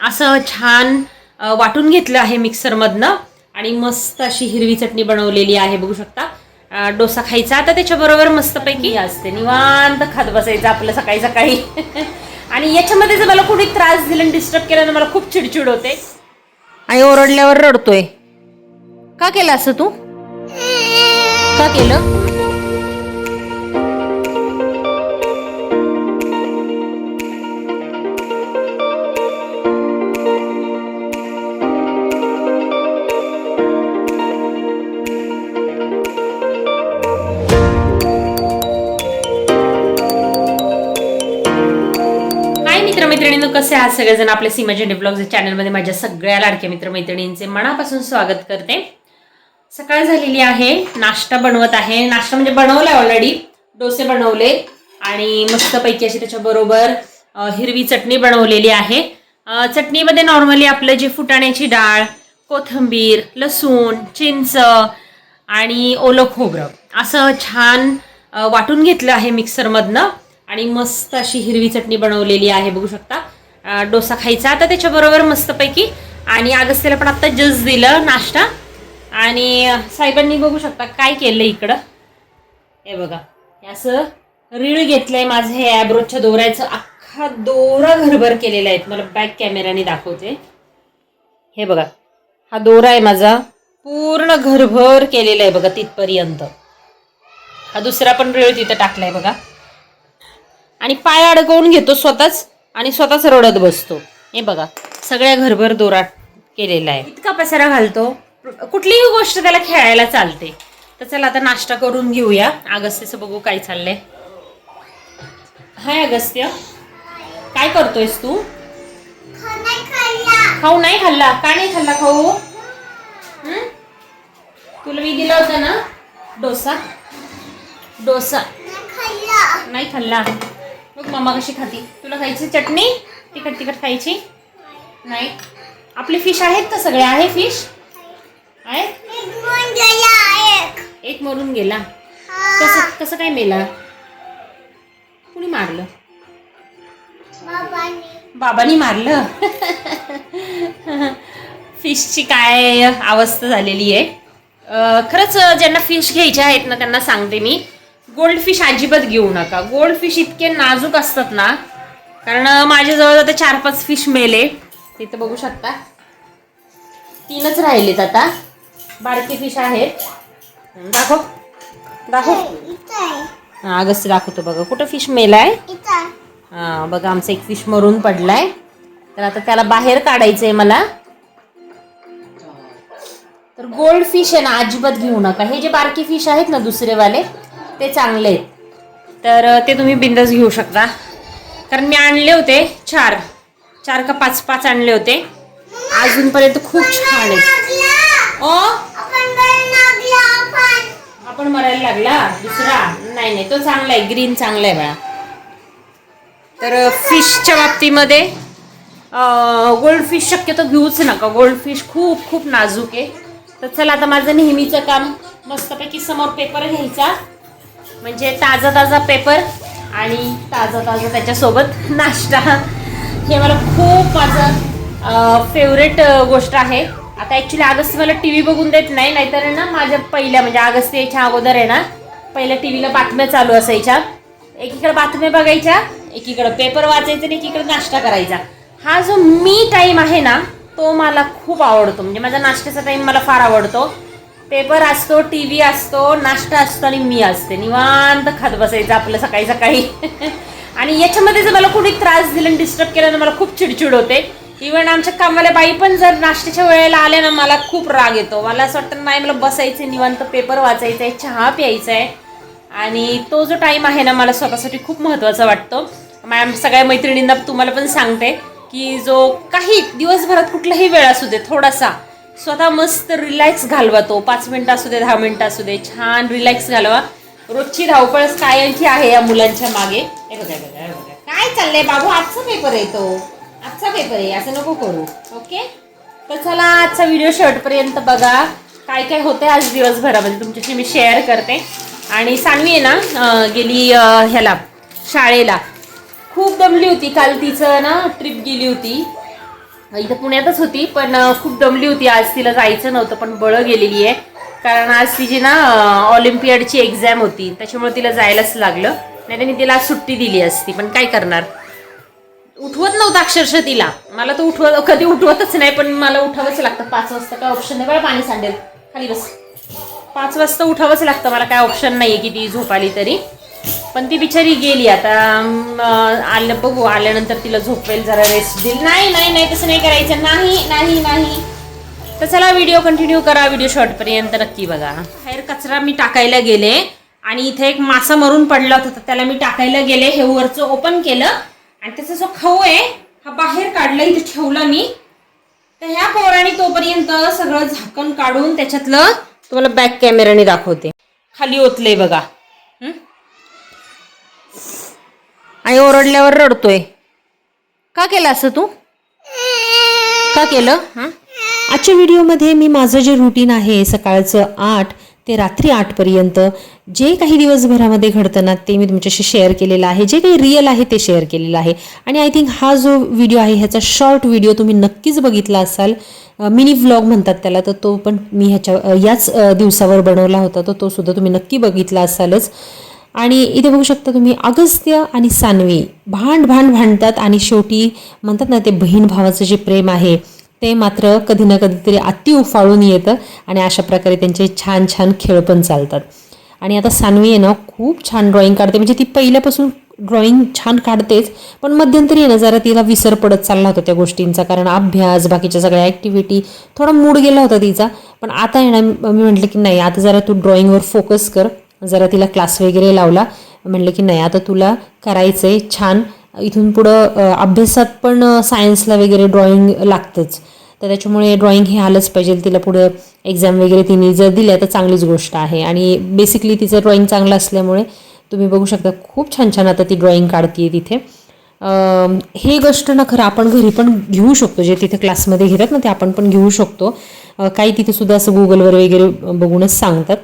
असं छान वाटून घेतलं आहे मिक्सरमधनं आणि मस्त अशी हिरवी चटणी बनवलेली आहे बघू शकता. डोसा खायचा आता त्याच्याबरोबर मस्तपैकी. असते निवांत खात बसायचं आपलं सकाळी सकाळी. आणि याच्यामध्ये जर मला कोणी त्रास दिला आणि डिस्टर्ब केला तर मला खूप चिडचिड होते. आई ओरडल्यावर रडतोय. का केलं असं तू? का केलं? कसे आहात सगळेजण आपल्या सीमा झेंडे ब्लॉग्स चॅनलमध्ये माझ्या सगळ्या लाडक्या मित्रमैत्रिणींचे मनापासून स्वागत करते. सकाळ झालेली आहे नाश्ता बनवत आहे. नाश्ता म्हणजे बनवलाय ऑलरेडी डोसे बनवले आणि मस्तपैकी अशी त्याच्याबरोबर हिरवी चटणी बनवलेली आहे. चटणीमध्ये नॉर्मली आपलं जे फुटाण्याची डाळ कोथिंबीर लसूण चिंच आणि ओलं खोबरं असं छान वाटून घेतलं आहे मिक्सरमधनं आणि मस्त अशी हिरवी चटणी बनवलेली आहे बघू शकता. डोसा खायचा. आता त्याच्याबरोबर मस्तपैकी आणि अगस्त्याला पण आत्ता जस दिलं नाश्ता. आणि साहेबांनी बघू शकता काय केलं इकडं. हे बघा. असं रीळ घेतलंय माझं हे ॲब्रोजच्या दोऱ्याचं. अख्खा दोरा घरभर केलेला आहे मला बॅक कॅमेऱ्याने दाखवते. हे बघा. हा दोरा आहे माझा. पूर्ण घरभर केलेला आहे बघा तिथपर्यंत. हा दुसरा पण रीळ तिथं टाकलाय बघा. आणि पाय अडकवून घेतो स्वतःच. आणि स्वतःच रडत बसतो. हे बघा सगळ्या घरभर दोरा केलेला आहे. इतका पसारा घालतो. कुठलीही गोष्ट त्याला खेळायला चालते. तर चला आता नाश्ता करून घेऊया. अगस्त्यचं बघू काय चाललंय. हाय अगस्त्य काय करतोयस तू? खाऊ नाही खाल्ला. का नाही खाल्ला खाऊ? हं? तुला मी दिला होता ना? डोसा? डोसा. नाही खाल्ला. मम्मा कशी खाती. तुला खायची चटणी? तिखट तिखट खायची? नाही. आपले फिश आहेत का सगळे? आहे फिश आहेत एक मरून गेला. कसं कसं काय मेला? कुणी मारलं? बाबांनी मारलं. फिशची काय अवस्था झालेली आहे? खरंच ज्यांना फिश घ्यायच्या आहेत ना त्यांना सांगते मी. गोल्ड फिश अजिबात घेऊ नका. गोल्ड फिश इतके नाजूक असतात ना कारण माझ्याजवळ आता चार पाच फिश मेले. तिथं बघू शकता. तीनच राहिलेत आता. बारके फिश आहेत. दाखव. दाखव. हा अगस्त दाखवतो बघा. कुठं फिश मेलाय? हा बघा आमचा एक फिश मरून पडलाय. तर आता त्याला बाहेर काढायचंय मला. तर गोल्ड फिश आहे ना अजिबात घेऊ नका. हे जे बारकी फिश आहेत ना दुसरेवाले ते चांगले आहेत. तर ते तुम्ही बिंदास घेऊ शकता. कारण मी आणले होते चार. चार का पाच पाच आणले होते. अजूनपर्यंत खूप छान आहेत. ओ? आपण मरायला लागला? दुसरा? नाही नाही तो चांगला आहे. ग्रीन चांगला आहे बाळा. तर फिशच्या बाबतीमध्ये गोल्ड फिश शक्यतो घेऊच नका. गोल्ड फिश खूप खूप नाजूक आहे. तर चला आता माझं नेहमीचं काम मस्तपैकी समोर पेपर घ्यायचा. म्हणजे ताजा ताजा पेपर आणि ताजा ताजा त्याच्यासोबत नाश्ता. हे मला खूप माझं फेवरेट गोष्ट आहे. आता ॲक्च्युली अगस्त मला टी व्ही बघून देत नाही नाहीतर आहे ना माझ्या पहिल्या म्हणजे आगस्ती याच्या अगोदर आहे ना पहिल्या टी व्हीला बातम्या चालू असायच्या. एकीकडे बातम्या बघायच्या एकीकडं पेपर वाचायचं आणि एकीकडे नाश्ता करायचा. हा जो मी टाईम आहे ना तो मला खूप आवडतो. म्हणजे माझा नाश्त्याचा टाईम मला फार आवडतो. पेपर असतो टी व्ही असतो नाश्ता असतो आणि मी असते. निवांत खात बसायचं आपलं सकाळी सकाळी. आणि याच्यामध्ये जर मला कोणी त्रास दिला आणि डिस्टर्ब केला ना मला खूप चिडचिड होते. इवन आमच्या कामाला बाई पण जर नाश्त्याच्या वेळेला आल्या ना मला खूप राग येतो. मला असं वाटतं नाही मला बसायचं आहे, निवांत पेपर वाचायचा आहे चहा प्यायचा आहे आणि तो जो टाईम आहे ना मला स्वतःसाठी खूप महत्त्वाचा वाटतो. मॅम सगळ्या मैत्रिणींना तुम्हाला पण सांगते की जो काही दिवसभरात कुठलाही वेळ असू दे थोडासा स्वतः मस्त रिलॅक्स घालवा तो. पाच मिनटं असू दे दहा मिनटं असू दे छान रिलॅक्स घालवा. रोजची धावपळ कायमची आहे या मुलांच्या मागे. हे बघा बघा बघा. काय चाललंय बाबू? आजचा पेपर आहे तो. आजचा पेपर आहे असं नको करू. ओके? तर चला आजचा व्हिडिओ शेवटपर्यंत बघा. काय काय होते आज दिवसभरामध्ये तुमच्याशी मी शेअर करते. आणि सानवी आहे ना गेली ह्याला शाळेला. खूप दमली होती. काल तिचं ना ट्रिप गेली होती. इथं पुण्यातच होती पण खूप दमली होती. आज तिला जायचं नव्हतं पण बळं गेलेली आहे. कारण आज तिची ना ऑलिम्पियाडची एक्झाम होती. त्याच्यामुळे तिला जायलाच लागलं. नाही त्यांनी तिला आज सुट्टी दिली असती. पण काय करणार? उठवत नव्हतं अक्षरशः तिला. मला तर उठवत कधी उठवतच नाही पण मला उठावंच लागतं. पाच वाजता काय ऑप्शन नाही. बरं पाणी सांडेल. खाली बस. पाच वाजता उठावंच लागतं. मला काय ऑप्शन नाही आहे की ती झोप आली तरी. पण ती बिचारी गेली आता. आलं बघू आल्यानंतर तिला झोपवेल जरा रेस्ट देईल. नाही नाही नाही तसं नाही करायचं. नाही नाही नाही. तर चला व्हिडिओ कंटिन्यू करा. व्हिडिओ शॉर्टपर्यंत नक्की बघा. बाहेर कचरा मी टाकायला गेले आणि इथे एक मासा मरून पडला होता. तर त्याला मी टाकायला गेले हे वरचं ओपन केलं. आणि त्याचा जो खाऊ आहे हा बाहेर काढला इथे ठेवला मी. तर ह्या पोराने तोपर्यंत सगळं झाकण काढून त्याच्यातलं तुम्हाला बॅक कॅमेराने दाखवते. खाली ओतलंय बघा हं? आणि ओरडल्यावर रडतोय. का केलं असं तू? का केलं? हां? आजच्या व्हिडिओमध्ये मी माझं जे रुटीन आहे सकाळचं आठ ते रात्री आठपर्यंत जे काही दिवसभरामध्ये घडतं ना ते मी तुमच्याशी शेअर केलेलं आहे. जे काही रिअल आहे ते शेअर केलेलं आहे. आणि आय थिंक हा जो व्हिडिओ आहे ह्याचा शॉर्ट व्हिडिओ तुम्ही नक्कीच बघितला असाल. मिनी व्लॉग म्हणतात त्याला तर तो पण मी ह्याच्या याच दिवसावर बनवला होता तर तो सुद्धा तुम्ही नक्की बघितला असालच. आणि इथे बघू शकता तुम्ही अगस्त्य आणि सानवी. भांड भांड भांडतात आणि शेवटी म्हणतात ना ते बहीण भावाचं जे प्रेम आहे ते मात्र कधी ना कधीतरी अति उफाळून येतं आणि अशा प्रकारे त्यांचे छान छान खेळ पण चालतात. आणि आता सानवी आहे ना खूप छान ड्रॉइंग काढते. म्हणजे ती पहिल्यापासून ड्रॉइंग छान काढतेच पण मध्यंतरी आहे ना जरा तिला विसर पडत चालला होता त्या गोष्टींचा. कारण अभ्यास बाकीच्या सगळ्या ॲक्टिव्हिटी थोडा मूड गेला होता तिचा. पण आता आहे ना मी म्हटलं की नाही आता जरा तू ड्रॉइंगवर फोकस कर. जरा तिला क्लास वगैरे लावला. म्हणलं की नाही आता तुला करायचं आहे छान. इथून पुढं अभ्यासात पण सायन्सला वगैरे ड्रॉइंग लागतंच. तर त्याच्यामुळे ड्रॉइंग हे आलंच पाहिजे. तिला पुढं एक्झाम वगैरे तिने जर दिल्या तर चांगलीच गोष्ट आहे. आणि बेसिकली तिचं ड्रॉइंग चांगलं असल्यामुळे तुम्ही बघू शकता खूप छान छान आता ती ड्रॉइंग काढते तिथे. हे गोष्ट ना खरं आपण घरी पण घेऊ शकतो. जे तिथे क्लासमध्ये घेतात ना ते आपण पण घेऊ शकतो. काही तिथे सुद्धा असं गुगलवर वगैरे बघूनच सांगतात.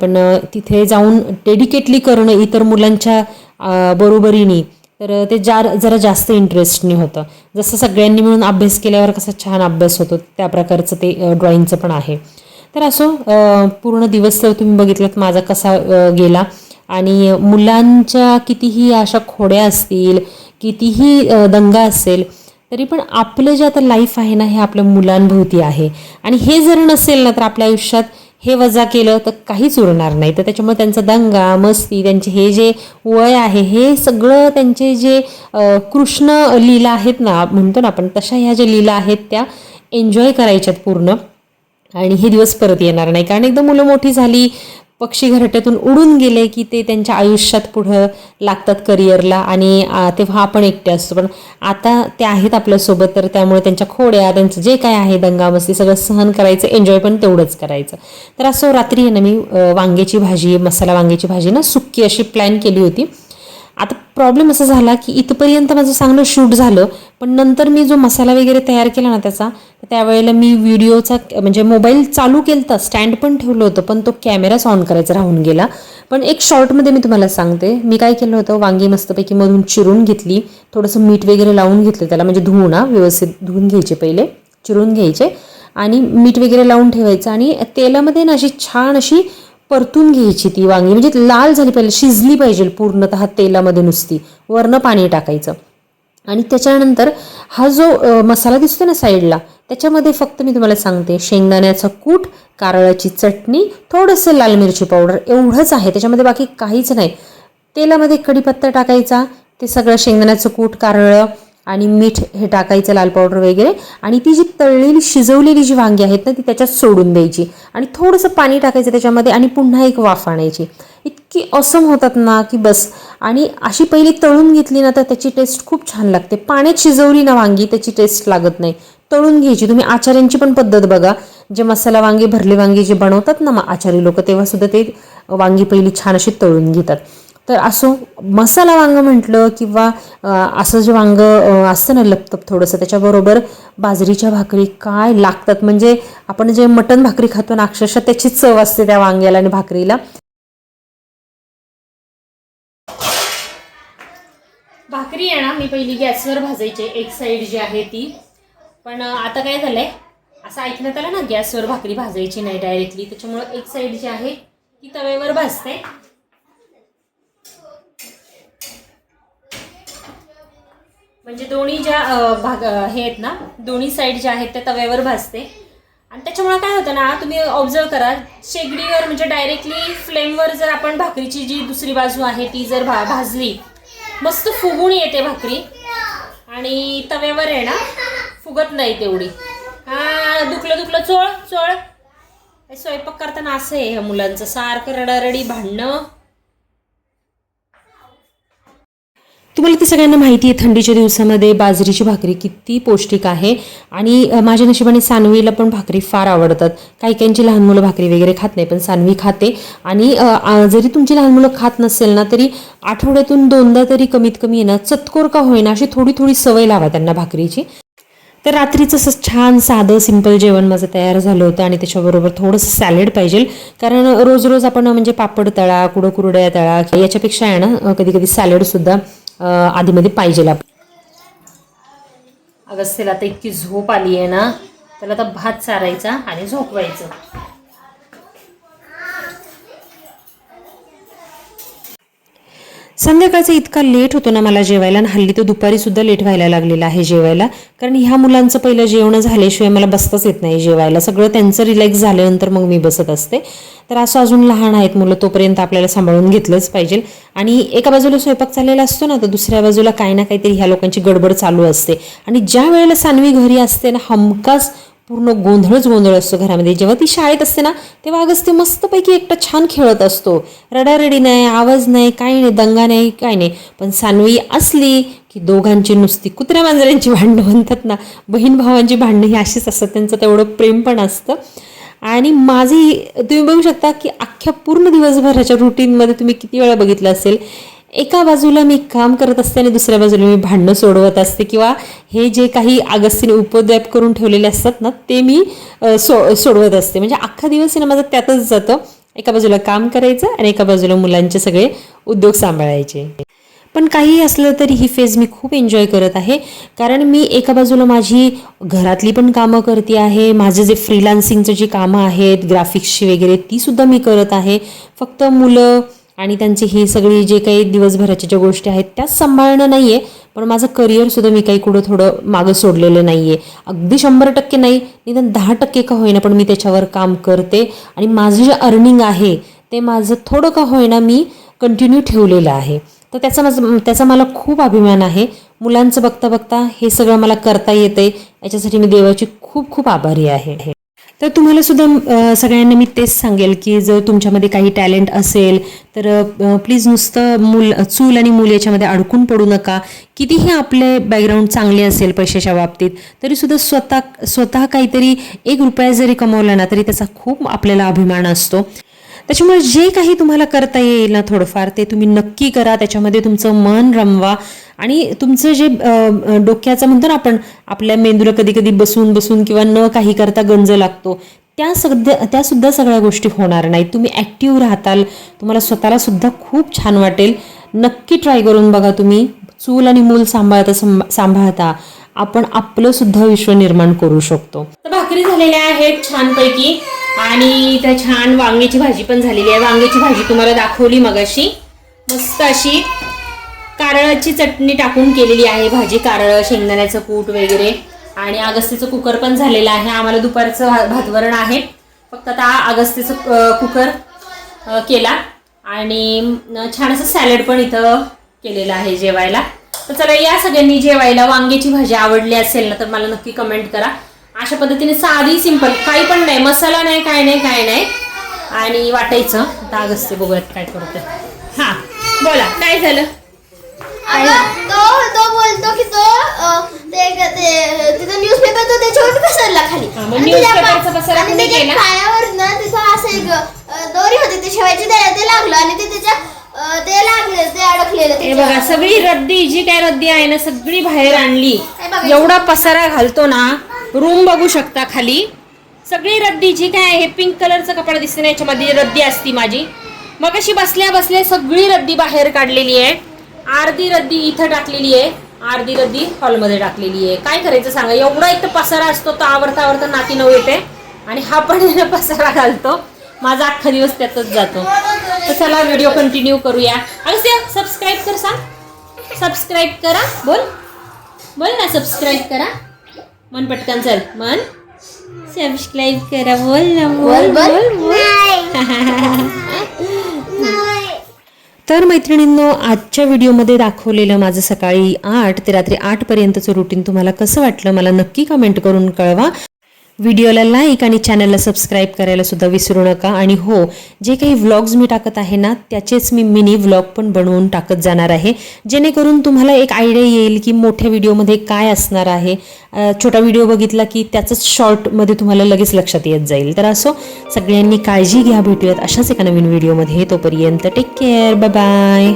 पण तिथे जाऊन डेडिकेटली करणं इतर मुलांच्या बरोबरीने. तर ते जार जरा जास्त इंटरेस्टने होतं. जसं सगळ्यांनी मिळून अभ्यास केल्यावर कसा छान अभ्यास होतो त्या प्रकारचं ते ड्रॉइंगचं पण आहे. तर असो पूर्ण दिवस तर तुम्ही बघितलात माझा कसा गेला. आणि मुलांच्या कितीही अशा खोड्या असतील कितीही दंगा असेल तरी पण आपलं जे आता लाईफ आहे ना हे आपल्या मुलांभोवती आहे. आणि हे जर नसेल ना तर आपल्या आयुष्यात हे वजा केलं तर काहीच उरणार नाही. तर त्याच्यामुळे त्यांचा दंगा मस्ती त्यांचे हे जे वय आहे हे सगळं त्यांचे जे कृष्ण लीला आहेत ना म्हणतो ना आपण तशा ह्या ज्या लीला आहेत त्या एन्जॉय करायच्यात पूर्ण. आणि हे दिवस परत येणार नाही. कारण एकदा मुलं मोठी झाली पक्षी घरट्यातून उडून गेले की ते त्यांच्या आयुष्यात पुढं लागतात करिअरला आणि तेव्हा आपण एकटे असतो. पण आता ते आहेत आपल्यासोबत तर त्यामुळे त्यांच्या खोड्या त्यांचं जे काय आहे दंगामस्ती सगळं सहन करायचं एन्जॉय पण तेवढंच करायचं. तर असं रात्री आहे ना मी वांग्याची भाजी मसाला वांग्याची भाजी ना सुक्की अशी प्लॅन केली होती. आता प्रॉब्लेम असा झाला की इथपर्यंत माझं चांगलं शूट झालं पण नंतर मी जो मसाला वगैरे तयार केला ना त्याचा त्यावेळेला मी व्हिडिओचा म्हणजे मोबाईल चालू केलं स्टँड पण ठेवलं होतं पण तो कॅमेराच ऑन करायचा राहून गेला. पण एक शॉर्टमध्ये मी तुम्हाला सांगते मी काय केलं होतं वांगी मस्तपैकी मधून चिरून घेतली थोडंसं मीठ वगैरे लावून घेतलं त्याला म्हणजे धुवून ना व्यवस्थित धुवून घ्यायचे पहिले चिरून घ्यायचे आणि मीठ वगैरे लावून ठेवायचं आणि तेलामध्ये ना अशी छान अशी परतून घ्यायची ती वांगी. म्हणजे लाल झाली पाहिजे शिजली पाहिजे पूर्णतः तेलामध्ये नुसती. वरनं पाणी टाकायचं. आणि त्याच्यानंतर हा जो मसाला दिसतो ना साईडला त्याच्यामध्ये फक्त मी तुम्हाला सांगते शेंगदाण्याचं कूट कारळाची चटणी थोडंसं लाल मिरची पावडर एवढंच आहे. त्याच्यामध्ये बाकी काहीच नाही. तेलामध्ये कढीपत्ता टाकायचा ते सगळं शेंगदाण्याचं कूट कारळं आणि मीठ हे टाकायचं लाल पावडर वगैरे. आणि ती जी तळलेली शिजवलेली जी वांगी आहेत ना ती त्याच्यात सोडून द्यायची. आणि थोडंसं पाणी टाकायचं त्याच्यामध्ये आणि पुन्हा एक वाफ आणायची. इतकी असम होतात ना की बस. आणि अशी पहिली तळून घेतली ना तर त्याची टेस्ट खूप छान लागते. पाण्यात शिजवली ना वांगी त्याची टेस्ट लागत नाही. तळून घ्यायची. तुम्ही आचार्यांची पण पद्धत बघा. जे मसाला वांगी भरले वांगी जे बनवतात ना मग आचारी लोक तेव्हा सुद्धा ते वांगी पहिली छान अशी तळून घेतात. तर असो मसाला वांग म्हटलं किंवा असं जे वांग असतं ना लपतप थोडंसं त्याच्याबरोबर बाजरीच्या भाकरी काय लागतात? म्हणजे आपण जे मटण भाकरी खातो ना अक्षरशः त्याची चव असते त्या वांग्याला आणि भाकरीला. भाकरी आहे ना मी पहिली गॅसवर भाजायचे एक साईड जी आहे ती. पण आता काय झालंय असं ऐकण्यात आलं ना गॅसवर भाकरी भाजायची नाही डायरेक्टली त्याच्यामुळं एक साईड जी आहे ती तव्यावर भाजते. म्हणजे दोन्ही ज्या भाग हे आहेत ना दोन्ही साईड ज्या आहेत त्या तव्यावर भाजते. आणि त्याच्यामुळे काय होतं ना तुम्ही ऑब्झर्व करा शेगडीवर म्हणजे डायरेक्टली फ्लेमवर जर आपण भाकरीची जी दुसरी बाजू आहे ती जर भा भाजली मस्त फुगून येते भाकरी. आणि तव्यावर आहे ना फुगत नाही तेवढी. हा दुखलं दुखलं चोळ चोळ. स्वयंपाक करताना असं आहे ह्या मुलांचं सारखं रडारडी भांडणं. तुम्हाला ते सगळ्यांना माहिती आहे थंडीच्या दिवसामध्ये बाजरीची भाकरी किती पौष्टिक आहे. आणि माझ्या नशिबाने सानवीला पण भाकरी फार आवडतात. काही काहींची लहान मुलं भाकरी वगैरे खात नाही पण सानवी खाते. आणि जरी तुमची लहान मुलं खात नसेल ना तरी आठवड्यातून दोनदा तरी कमीत कमी येणार चतकोर का होईना अशी थोडी थोडी सवय लावा त्यांना भाकरीची. तर रात्रीचं असं छान साधं सिंपल जेवण माझं तयार झालं होतं आणि त्याच्याबरोबर थोडंसं सॅलेड पाहिजे. कारण रोज रोज आपण म्हणजे पापड तळा कुडं कुरड्या तळा याच्यापेक्षा आहे ना कधी कधी सॅलेडसुद्धा आधीमध्ये पाहिजे अगस्त्यला आता इतकी झोप आली आहे ना त्याला आता भात चारायचा आणि झोपवायचं. संध्याकाळचा इतका लेट होतो ना मला जेवायला आणि हल्ली तर दुपारी सुद्धा लेट व्हायला लागलेला आहे जेवायला. कारण ह्या मुलांचं पहिलं जेवण झाल्याशिवाय मला बसताच येत नाही जेवायला. सगळं त्यांचं रिलॅक्स झाल्यानंतर मग मी बसत असते. तर असं अजून लहान आहेत मुलं तोपर्यंत आपल्याला सांभाळून घेतलंच पाहिजे. आणि एका बाजूला स्वयंपाक चाललेला असतो ना तर दुसऱ्या बाजूला काही ना काहीतरी ह्या लोकांची गडबड चालू असते. आणि ज्या वेळेला सानवी घरी असते ना हमखास पूर्ण गोंधळच गोंधळ असतो घरामध्ये. जेव्हा ती शाळेत असते ना तेव्हा अगस्त्य मस्तपैकी एकटा छान खेळत असतो. रडारडी नाही आवाज नाही काही नाही दंगा नाही काय नाही. पण सानवी असली की दोघांची नुसती कुत्र्या मांजऱ्यांची भांडणं म्हणतात ना बहीण भावांची भांडणं ही अशीच असतात. त्यांचं तेवढं प्रेम पण असतं. आणि माझी तुम्ही बघू शकता की अख्ख्या पूर्ण दिवसभराच्या रुटीनमध्ये तुम्ही किती वेळा बघितलं असेल एका बाजूला मी काम करत असते आणि दुसऱ्या बाजूला मी भांडणं सोडवत असते किंवा हे जे काही अगस्तीने उपद्व्याप करून ठेवलेले असतात ना ते मी सो सोडवत असते. म्हणजे अख्खा दिवस आहे ना माझा त्यातच जातं. एका बाजूला काम करायचं आणि एका बाजूला मुलांचे सगळे उद्योग सांभाळायचे. पण काही असलं तरी ही फेज मी खूप एन्जॉय करत आहे. कारण मी एका बाजूला माझी घरातली पण कामं करते आहे. माझं जे फ्रीलान्सिंगचं जी कामं आहेत ग्राफिक्सची वगैरे ती सुद्धा मी करत आहे. फक्त मुलं आणि त्यांची ही सगळी जे काही दिवसभराच्या ज्या गोष्टी आहेत त्याच सांभाळणं नाही आहे पण माझं करिअरसुद्धा मी काही कुठं थोडं मागं सोडलेलं नाही आहे अगदी शंभर टक्के नाही निदान दहा टक्के का होईना पण मी त्याच्यावर काम करते. आणि माझं जे अर्निंग आहे ते माझं थोडं का होईना मी कंटिन्यू ठेवलेलं आहे. तर त्याचा माझं त्याचा मला खूप अभिमान आहे. मुलांचं बघता बघता हे सगळं मला करता येते याच्यासाठी मी देवाची खूप खूप आभारी आहे. तर तुम्हाला सुद्धा सगळ्यांना मी तेच सांगेल की जर तुमच्यामध्ये काही टॅलेंट असेल तर प्लीज नुसतं मूल चूल आणि मूल याच्यामध्ये अडकून पडू नका. कितीही आपले बॅकग्राऊंड चांगले असेल पैशाच्या बाबतीत तरीसुद्धा स्वतः स्वतः काहीतरी एक रुपया जरी कमवला ना तरी त्याचा खूप आपल्याला अभिमान असतो. त्याच्यामुळे जे काही तुम्हाला करता येईल ना थोडंफार ते तुम्ही नक्की करा. त्याच्यामध्ये तुमचं मन रमवा. आणि तुमचं जे डोक्याचं म्हणतो ना आपण आपल्या मेंदूला कधी कधी बसून बसून किंवा न काही करता गंज लागतो. त्या सध्या त्यासुद्धा सगळ्या गोष्टी होणार नाहीत. तुम्ही ॲक्टिव्ह राहताल. तुम्हाला स्वतःला सुद्धा खूप छान वाटेल. नक्की ट्राय करून बघा तुम्ही. चूल आणि मूल सांभाळता संभा सांभाळता. आपण आपलं सुद्धा विश्व निर्माण करू शकतो. तर भाकरी झालेल्या आहेत छानपैकी आणि त्या छान वांग्याची भाजी पण झालेली आहे. वांग्याची भाजी तुम्हाला दाखवली मगाशी. मस्त अशी कारळाची चटणी टाकून केलेली आहे. भाजी कारळ शेंगदाण्याचं कूट वगैरे. आणि अगस्तीचं कुकर पण झालेलं आहे. आम्हाला दुपारचं भा- भातवरण आहे. फक्त आता अगस्तीचं कुकर केला. आणि छान असं सॅलड पण इथं केलेलं आहे जेवायला. तर चला या सगळ्यांनी जेवायला वांग्याची भाजी आवडली असेल ना तर मला नक्की कमेंट करा. अशा पद्धतीने साधी सिंपल काही पण नाही. मसाला नाही काय नाही काय नाही. आणि वाटायचं. आता अगस्ते बघूयात काय करतोय. हा बोला काय झालं? अगं तो तो बोलतो की तो अ, ते ते तिथं न्यूजपेपर तो त्याच्यावर पसरला खाली. हा, मग आणि त्याच्या newspaper चा पा- पसारा आणि कोणी त्याच्या केला? पायावर ना तिथं असं एक अ, दोरी होती ते शिवायची त्याला ते लागलं. आणि ते त्याच्या ते लागले ते अडकलेलं हे बघा सगळी रद्दी जी काय रद्दी आहे ना सगळी बाहेर आणली. हे. एवढा पसारा घालतो ना रूम बघू शकता खाली. सगळी रद्दी जी काय आहे पिंक कलरचं कपडा दिसते ना याच्यामध्ये रद्दी असती माझी. मग अशी बसल्या बसल्या सगळी रद्दी बाहेर काढलेली आहे. अर्धी रद्दी इथं टाकलेली आहे. अर्धी रद्दी हॉलमध्ये टाकलेली आहे. काय करायचं सांगा? एवढा एक तर पसारा असतो तो आवरता आवरता नाती नऊ येते. आणि हा पण आहे ना पसारा घालतो. माझा अख्खा दिवस त्यातच जातो. तर चला व्हिडिओ कंटिन्यू करूया. अगस्त्य सबस्क्राईब कर सांग. सबस्क्राईब करा. बोल. बोल ना सबस्क्राईब करा. मन पटकन चल. मन. सबस्क्राईब करा. बोल ना बोल बोल बोल. तर मैत्रिणींनो आजच्या व्हिडिओमध्ये दाखवलेलं माझं सकाळी आठ ते रात्री आठपर्यंतचं रुटीन तुम्हाला कसं वाटलं मला नक्की कमेंट करून कळवा. व्हिडिओला लाईक आणि चॅनलला सबस्क्राईब करायला सुद्धा विसरू नका. आणि हो जे काही व्लॉग्स मी टाकत आहे ना त्याचेच मी मिनी व्लॉग पण बनवून टाकत जाणार आहे. जेणेकरून तुम्हाला एक आयडिया येईल की मोठ्या व्हिडिओमध्ये काय असणार आहे. छोटा व्हिडिओ बघितला की त्याचंच शॉर्टमध्ये तुम्हाला लगेच लक्षात येत जाईल. तर असो सगळ्यांनी काळजी घ्या भेटूयात अशाच एका नवीन व्हिडिओमध्ये तोपर्यंत टेक केअर बाय बाय